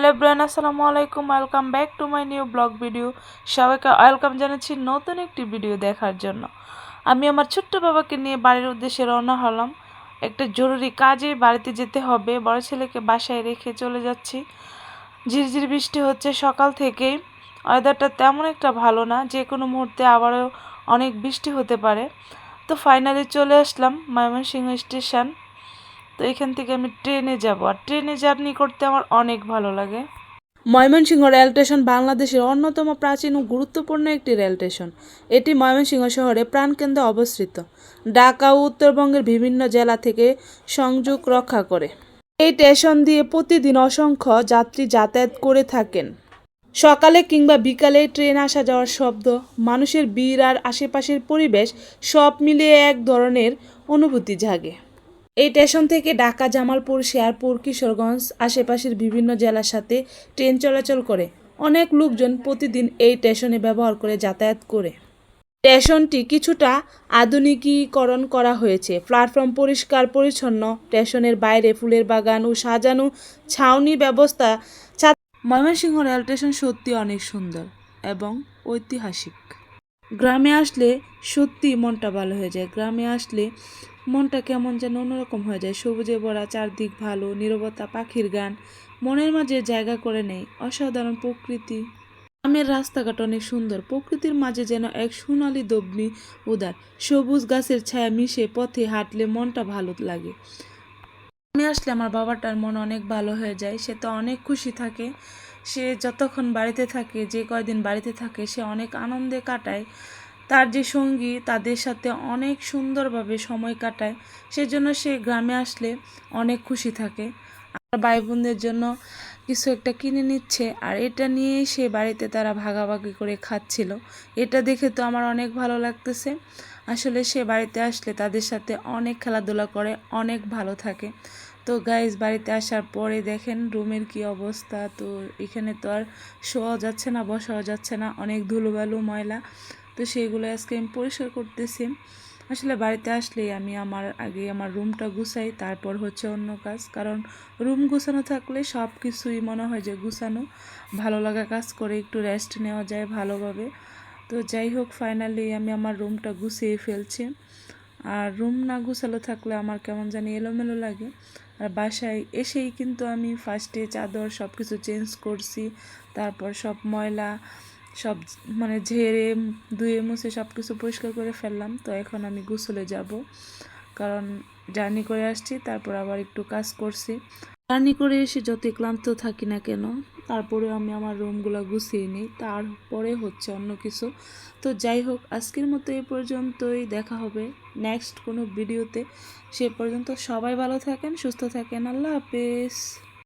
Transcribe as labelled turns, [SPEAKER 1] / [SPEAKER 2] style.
[SPEAKER 1] Hello ব্রান, আসসালামু আলাইকুম welcome back to my new blog video সবাইকে ওয়েলকাম জানাচ্ছি নতুন একটি ভিডিও দেখার জন্য। আমি আমার ছোট্ট বাবাকে নিয়ে বাড়ির উদ্দেশ্যে রওনা হলাম। একটা জরুরি কাজে বাড়িতে যেতে হবে। বড় ছেলেকে বাসায় রেখে চলে যাচ্ছি। ঝিরঝির বৃষ্টি হচ্ছে, সকাল থেকেই। ওয়েদারটা তেমন একটা ভালো না, যে কোনো মুহূর্তে আবারও অনেক বৃষ্টি হতে পারে। তো ফাইনালি চলে আসলাম ময়মনসিংহ স্টেশন তো এখান থেকে আমি ট্রেনে যাব। আর ট্রেনে জার্নি করতে আমার অনেক ভালো লাগে। ময়মনসিংহ রেল স্টেশন বাংলাদেশের অন্যতম প্রাচীন ও গুরুত্বপূর্ণ একটি রেল স্টেশন। এটি ময়মনসিংহ শহরে প্রাণকেন্দ্রে অবস্থিত। ঢাকা ও উত্তরবঙ্গের বিভিন্ন জেলা থেকে সংযোগ রক্ষা করে। এই স্টেশন দিয়ে প্রতিদিন অসংখ্য যাত্রী যাতায়াত করে থাকেন। সকালে কিংবা বিকালে ট্রেন আসা যাওয়ার শব্দ, মানুষের ভিড় আর আশেপাশের পরিবেশ সব মিলিয়ে এক ধরনের অনুভূতি জাগে। এই স্টেশন থেকে ঢাকা, জামালপুর, শেয়ারপুর, কিশোরগঞ্জ আশেপাশের বিভিন্ন জেলার সাথে ট্রেন চলাচল করে। অনেক লোকজন প্রতিদিন এই স্টেশনে ব্যবহার করে যাতায়াত করে। স্টেশনটি কিছুটা আধুনিকীকরণ করা হয়েছে। প্ল্যাটফর্ম পরিষ্কার, পরিচ্ছন্ন, স্টেশনের বাইরে ফুলের বাগান ও সাজানো ছাউনি ব্যবস্থা ময়মনসিংহ রেল স্টেশন সত্যি অনেক সুন্দর এবং ঐতিহাসিক। গ্রামে আসলে সত্যি মনটা ভালো হয়ে যায়। গ্রামে আসলে মনটা কেমন যেন অন্যরকম হয়ে যায়। সবুজে ভরা, চারদিক ভালো, নীরবতা, পাখির গান, মনের মাঝে জায়গা করে নেই অসাধারণ প্রকৃতি। গ্রামের রাস্তাঘাট অনেক সুন্দর। প্রকৃতির মাঝে যেন এক সোনালি দবনি উদার। সবুজ গাছের ছায়া মিশে পথে হাঁটলে মনটা ভালো লাগে। আমি আসলে আমার বাবাটার মন অনেক ভালো হয়ে যায়। সে তো অনেক খুশি থাকে। সে যতক্ষণ বাড়িতে থাকে, যে কয়দিন বাড়িতে থাকে, সে অনেক আনন্দে কাটায়। তার যে সঙ্গী, তাদের সাথে অনেক সুন্দরভাবে সময় কাটায়। সেজন্য সে গ্রামে আসলে অনেক খুশি থাকে। আর ভাই বোনদের জন্য কিছু একটা কিনে নিচ্ছে, আর এটা নিয়েই সে বাড়িতে তারা ভাগাভাগি করে খাচ্ছিল। এটা দেখে তো আমার অনেক ভালো লাগতেছে। আসলে সে বাড়িতে আসলে তাদের সাথে অনেক খেলাধুলা করে, অনেক ভালো থাকে। তো গাইজ বাড়িতে আসার পরে দেখেন রুমের কি অবস্থা। তো এখানে তো আর শোয়া যাচ্ছে না, বসাও যাচ্ছে না, অনেক ধুলোবালু ময়লা। তো সেইগুলো আজকে আমি পরিষ্কার করতেছি। আসলে বাড়িতে আসলেই আমি আমার আগে আমার রুমটা গুছাই, তারপর হচ্ছে অন্য কাজ। কারণ রুম গুছানো থাকলে সব কিছুই মনে হয় যে গুছানো। ভালো লাগা কাজ করে, একটু রেস্ট নেওয়া যায় ভালোভাবে। তো যাই হোক ফাইনালি আমি আমার রুমটা গুছিয়ে ফেলছি। আর রুম না গুছালো থাকলে আমার কেমন জানি এলোমেলো লাগে। আর বাসায় এসেই কিন্তু আমি ফার্স্টে চাদর সব কিছু চেঞ্জ করছি, তারপর সব ময়লা, সব মানে ঝেড়ে, ধুয়ে মুছে সব কিছু পরিষ্কার করে ফেললাম। তো এখন আমি গোসলে যাব। কারণ জার্নি করে আসছি, তারপর আবার একটু কাজ করছি। জার্নি করে এসে যত ক্লান্ত থাকি না কেন, তারপরে আমি আমার রুমগুলো গুছিয়ে নিই, তারপরে হচ্ছে অন্য কিছু। তো যাই হোক, আজকের মতো এই পর্যন্তই, দেখা হবে নেক্সট কোনো ভিডিওতে সে পর্যন্ত সবাই ভালো থাকেন, সুস্থ থাকেন, আল্লাহ হাফেজ।